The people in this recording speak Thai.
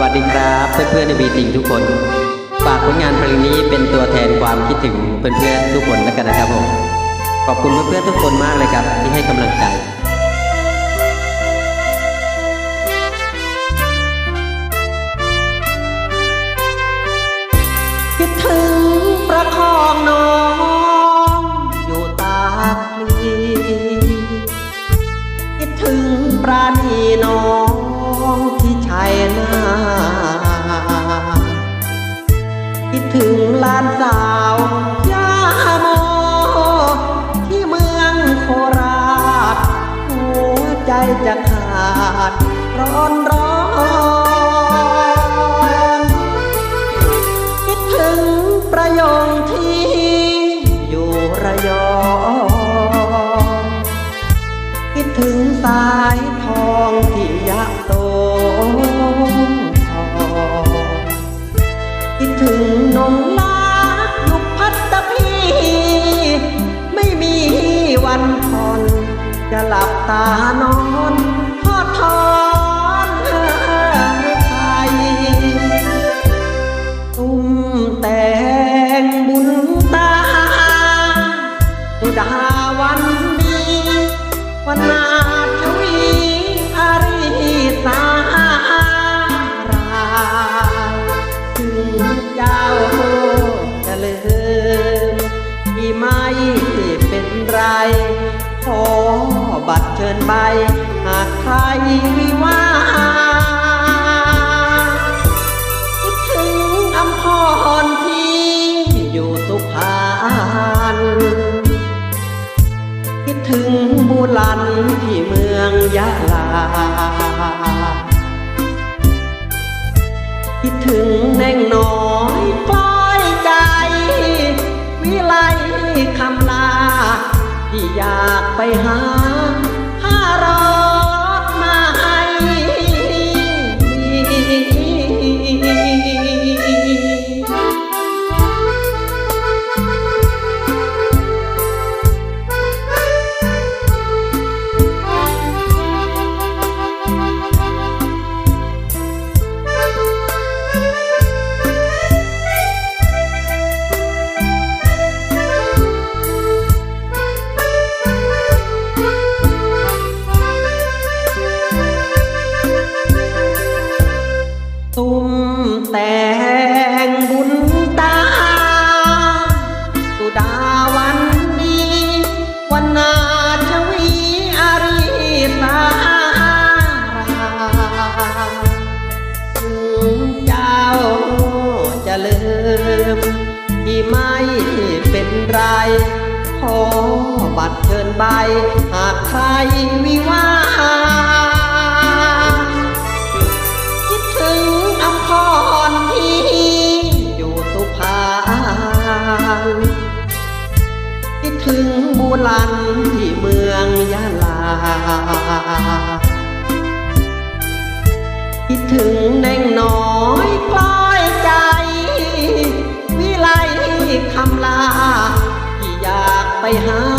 วัสดีครับเพื่อนๆในบีติงทุกคน ฝากผลงานเพลงนี้เป็นตัวแทนความคิดถึงเพื่อนๆทุกคนแล้วกันนะครับผมขอบคุณเพื่อนๆทุกคนมากเลยครับ ที่ให้กำลังใจคิดถึงประคองน้องอยู่ตาลีคิดถึงปราณีน้อง ชายนาคิดถึงลานสาวยาโม ที่เมืองโคราช หัวใจจะขาด ร้อนร้อนคิดถึงประโยงที่อยู่ระยอง คิดถึงสา นอง ชิญใบหากใครวิวาห์คิดถึงอำพรที่อยู่สุพรรณคิดถึงบุลันที่เมืองยะลา คิดถึงแน่งน้อยกล้อยใจ วิไลคำลาที่อยากไปหา ไม่เป็นไรขอบัตรเชิญใบ หากใครวิวาคิดถึงอำพรที่อยู่สุพรรณคิดถึงบูลันที่เมืองยะลา คิดถึงแน่งน้อย หา